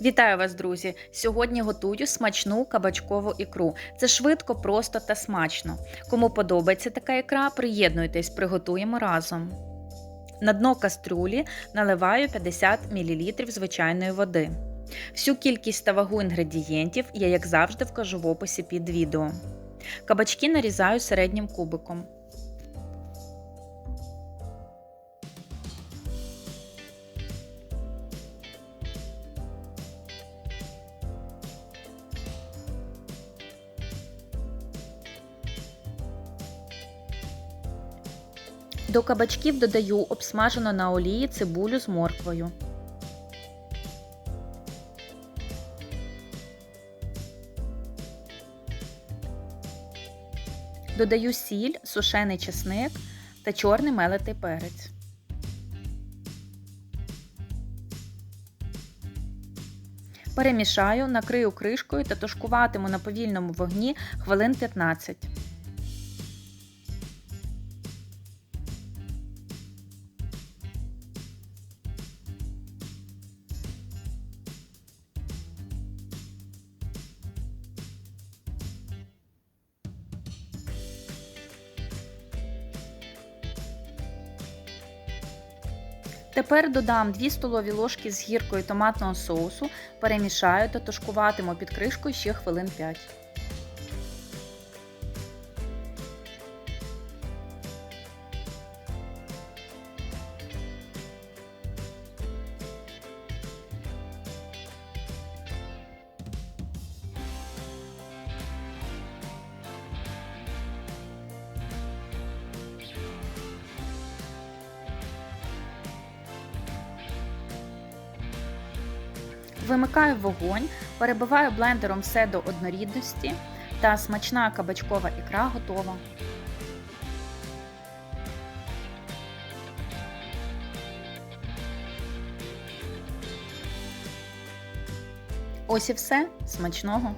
Вітаю вас, друзі! Сьогодні готую смачну кабачкову ікру. Це швидко, просто та смачно. Кому подобається така ікра, приєднуйтесь, приготуємо разом. На дно кастрюлі наливаю 50 мл звичайної води. Всю кількість та вагу інгредієнтів я, як завжди, вкажу в описі під відео. Кабачки нарізаю середнім кубиком. До кабачків додаю обсмажену на олії цибулю з морквою. Додаю сіль, сушений чесник та чорний мелитий перець. Перемішаю, накрию кришкою та тушкуватиму на повільному вогні хвилин 15. Тепер додам 2 столові ложки з гіркою томатного соусу, перемішаю та тушкуватиму під кришкою ще хвилин 5. Вимикаю вогонь, перебиваю блендером все до однорідності та смачна кабачкова ікра готова. Ось і все. Смачного!